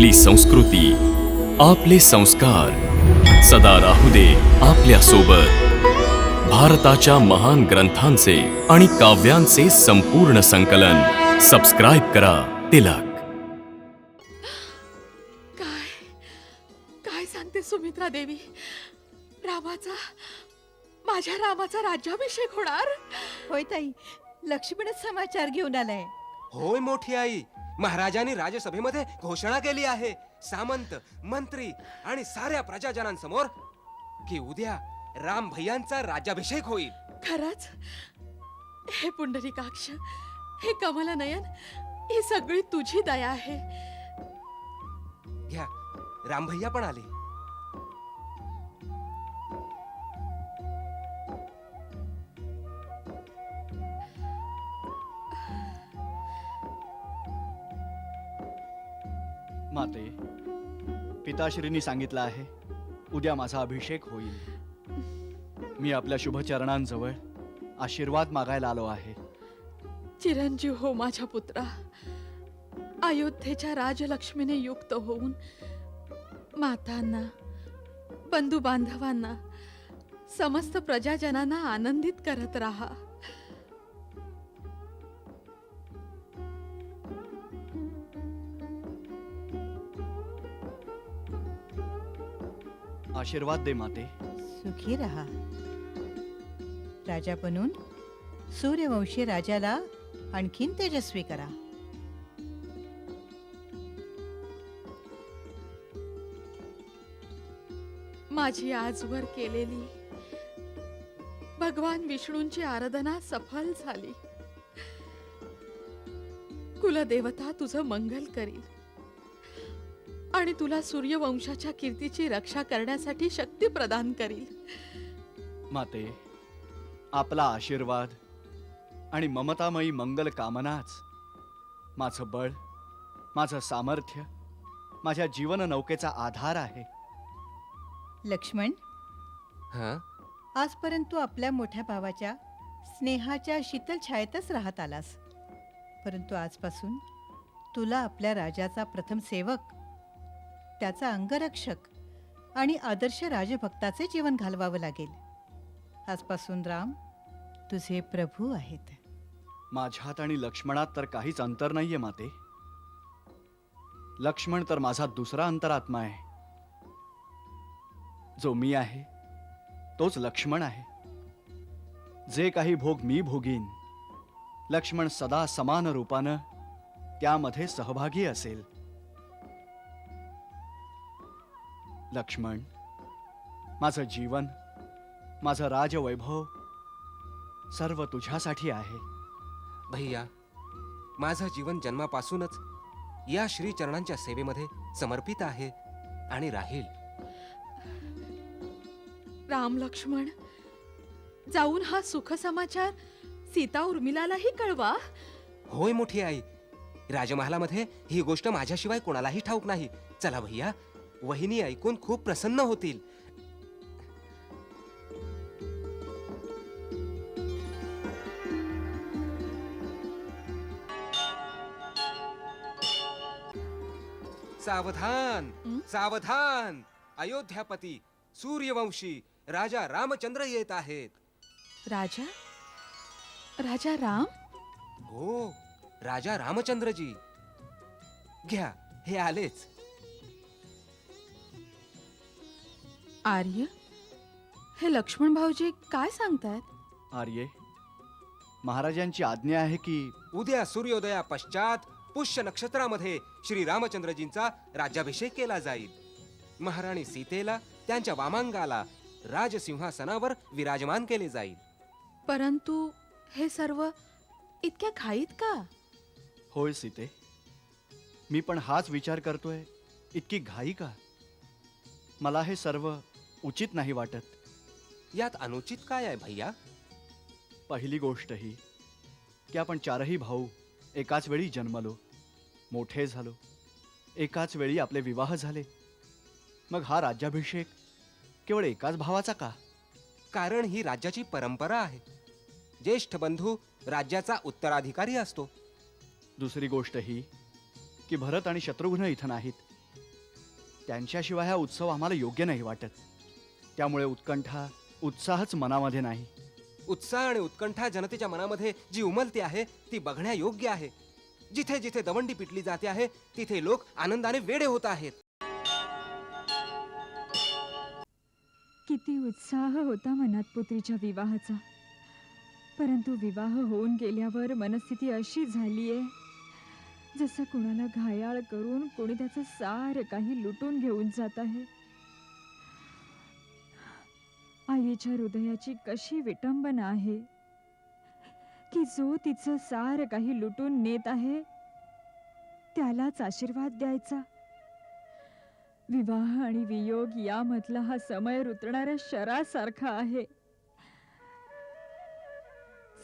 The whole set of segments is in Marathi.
आपली संस्कृती आपले संस्कार. सदा राहू दे आपल्यासोबत भारताच्या महान ग्रंथांचे आणि काव्यांचे संपूर्ण संकलन. सबस्क्राईब करा तिलक. काय काय सांगते सुमित्रा देवी? रामाचा माझ्या रामाचा राज्याभिषेक होणार? होय ताई लक्ष्मणच समाचार घेऊन आलाय. होय मोठी आई महाराजांनी राजसभेमध्ये घोषणा केली आहे. सामंत मंत्री आणि साऱ्या प्रजाजनांसमोर की उद्या राम भैयांचा राज्याभिषेक होईल. खरंच? हे पुंडरीकाक्ष हे कमलनयन ही सगळी तुझी दया आहे. घ्या. राम भैया पण आले. माते पिताश्रींनी सांगितलं आहे उद्या माझा अभिषेक होईल. मी आपल्या शुभचरणांजवळ आशीर्वाद मागायला आलो आहे. चिरंजीव हो माझ्या पुत्रा. अयोध्येच्या राजलक्ष्मीने युक्त होऊन मातांना बंधू बांधवांना समस्त प्रजाजनांना आनंदित करत राहा. आशीर्वाद दे माते. सुखी राहा. राजा बनून सूर्यवंशी राजाला आणखीन तेजस्वी करा. माझी आजवर केलेली भगवान विष्णूंची आराधना सफल झाली. कुलदेवता तुझं मंगल करील. आणि तुला सूर्यवंशाच्या कीर्तीची रक्षा करण्यासाठी शक्ती प्रदान करील. माते आपला आशीर्वाद आणि ममतामयी मंगल कामनाच माझं बळ माझं सामर्थ्य माझ्या जीवन नौकेचा आधार आहे. लक्ष्मण हा? आजपर्यंत तू आपल्या मोठ्या भावाच्या स्नेहाच्या शीतल छायेतच राहत आलास. परंतु आजपासून तुला आपल्या राजाचा प्रथम सेवक त्याचा अंगरक्षक आणि आदर्श राजभक्ताचे जीवन घालवावं लागेल. आजपासून राम तुझे प्रभू आहेत. माझ्यात आणि लक्ष्मणात तर काहीच अंतर नाहीये माते. लक्ष्मण तर माझा दुसरा अंतरात्मा आहे. जो मी आहे तोच लक्ष्मण आहे. जे काही भोग मी भोगीन लक्ष्मण सदा समान रूपानं त्यामध्ये सहभागी असेल. लक्ष्मण माझं जीवन माझं राजवैभव सर्व तुझ्यासाठी आहे. भैया माझं जीवन जन्मापासूनच या श्री चरणांच्या सेवेमध्ये समर्पित आहे आणि राहील. राम लक्ष्मण जाऊन हा सुख समाचार सीता उर्मिलालाही कळवा. होय मोठी आई राजमहालामध्ये ही गोष्ट माझ्याशिवाय कोणालाही ठाऊक नाही. चला भैया वहिनी ऐकून खूप प्रसन्न होतील. सावधान? सावधान. अयोध्यापती सूर्यवंशी राजा रामचंद्र येत आहेत. राजा? राजा राम? हो राजा रामचंद्रजी. घ्या हे आलेच. आर्य हे लक्ष्मण भाऊजी काय सांगतायत? आर्ये महाराजांची आज्ञा आहे की उद्या सूर्योदया पश्चात पुष्य नक्षत्रामध्ये श्री रामचंद्रजींचा राज्याभिषेक केला जाईल. महाराणी सीतेला त्यांच्या वामांगाला राजसिंहासनावर विराजमान केले जाईल. परंतु हे सर्व इतक्या घाईत का? होय सीते मी पण हाच विचार करतोय इतकी घाई का? मला हे सर्व उचित नाही वाटत. यात अनुचित काय आहे भैया? पहिली गोष्ट ही की आपण चारही भाऊ एकाच वेळी जन्मलो मोठे झालो एकाच वेळी आपले विवाह झाले. मग हा राज्याभिषेक केवळ एकाच भावाचा का? कारण ही राज्याची परंपरा आहे. ज्येष्ठ बंधू राज्याचा उत्तराधिकारी असतो. दुसरी गोष्ट ही की भरत आणि शत्रुघ्न इथं नाहीत. त्यांच्याशिवाय हा उत्सव आम्हाला योग्य नाही वाटत. त्यामुळे उत्कंठा उत्साहच मनामध्ये नाही. उत्साह आणि उत्कंठा जनतेच्या मनामध्ये जी उमलते आहे ती बघण्यायोग्य आहे. जिथे जिथे दवंडी पिटली जाते आहे तिथे लोक आनंदाने वेडे होत आहेत. किती उत्साह होता मनात पुत्रीच्या विवाहाचा. परंतु विवाह होऊन गेल्यावर मनस्थिती अशी झालीये जसं कुणाला घायाळ करून कोणी त्याचं सार काही लुटून घेऊन जात आहे. आईच्या हृदयाची कशी विटंबना आहे? की जो तिचं सार काही लुटून नेत आहे त्यालाच आशीर्वाद द्यायचा? विवाह आणि वियोग यामधला हा समय रुतणाऱ्या शरासारखा आहे.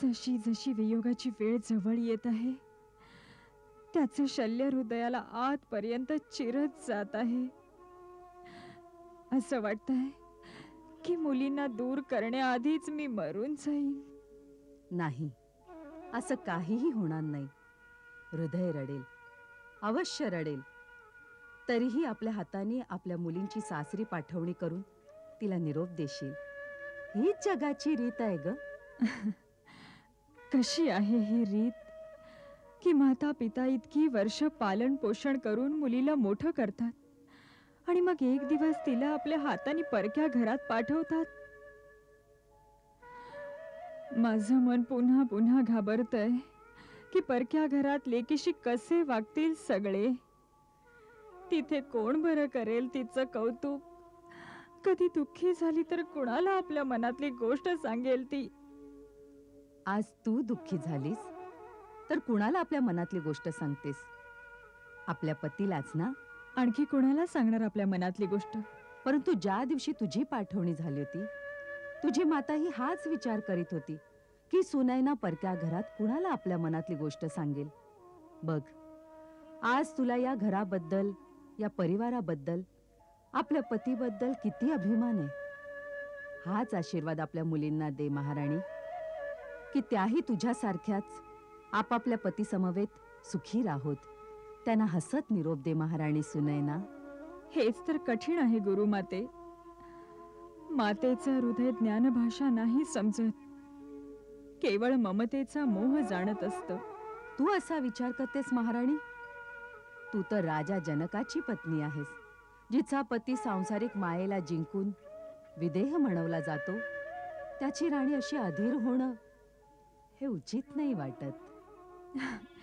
जशी जशी वियोगाची वेळ जवळ येत आहे त्याचं शल्य हृदयाला आतपर्यंत चिरत जात आहे. असं वाटतंय की मुलींना दूर करण्याआधीच मी मरून जाईन. नाही असं काहीही होणार नाही. हृदय रडेल अवश्य रडेल. तरीही आपल्या हाताने आपल्या मुलींची सासरी पाठवणी करून तिला निरोप देशील. हीच जगाची रीत आहे ग. कशी आहे ही रीत? की माता पिता इतकी वर्ष पालन पोषण करून मुलीला मोठं करतात. आणि मग एक दिवस तिला आपल्या हाताने परक्या घरात पाठवतात. माझं मन पुन्हा पुन्हा घाबरतय की परक्या घरात लेकीशी कसे वागतील सगळे. तिथे कोण बरं करेल तिचं कौतुक? कधी दुःखी झाली तर कुणाला आपल्या मनातली गोष्ट सांगेल ती? आज तू दुःखी झालीस तर कुणाला आपल्या मनातली गोष्ट सांगतेस? आपल्या पतीलाच ना? आणखी कोणाला सांगणार आपल्या मनातली गोष्ट? परंतु ज्या दिवशी तुझी पाठवणी झाली होती तुझी माता ही हाच विचार करीत होती की सुनैना परक्या घरात कुणाला आपल्या मनातली गोष्ट सांगेल? बघ आज तुला या घराबद्दल या परिवाराबद्दल आपल्या पतीबद्दल किती अभिमान आहे. हाच आशीर्वाद आपल्या मुलींना दे महाराणी की त्याही तुझ्यासारख्याच आपापल्या पतीसमवेत सुखी राहोत. त्यांना हसत निरोप दे महाराणी सुनैना. हेच तर कठीण आहे गुरुमाते मातेचं हृदय ज्ञानभाषा नाही समजत. केवळ ममतेचा मोह जाणत असत. तू असा विचार करतेस महाराणी? तू तर राजा जनकाची पत्नी आहेस जिचा पती सांसारिक मायेला जिंकून विदेह म्हणवला जातो. त्याची राणी अशी अधीर होणं हे उचित नाही वाटत.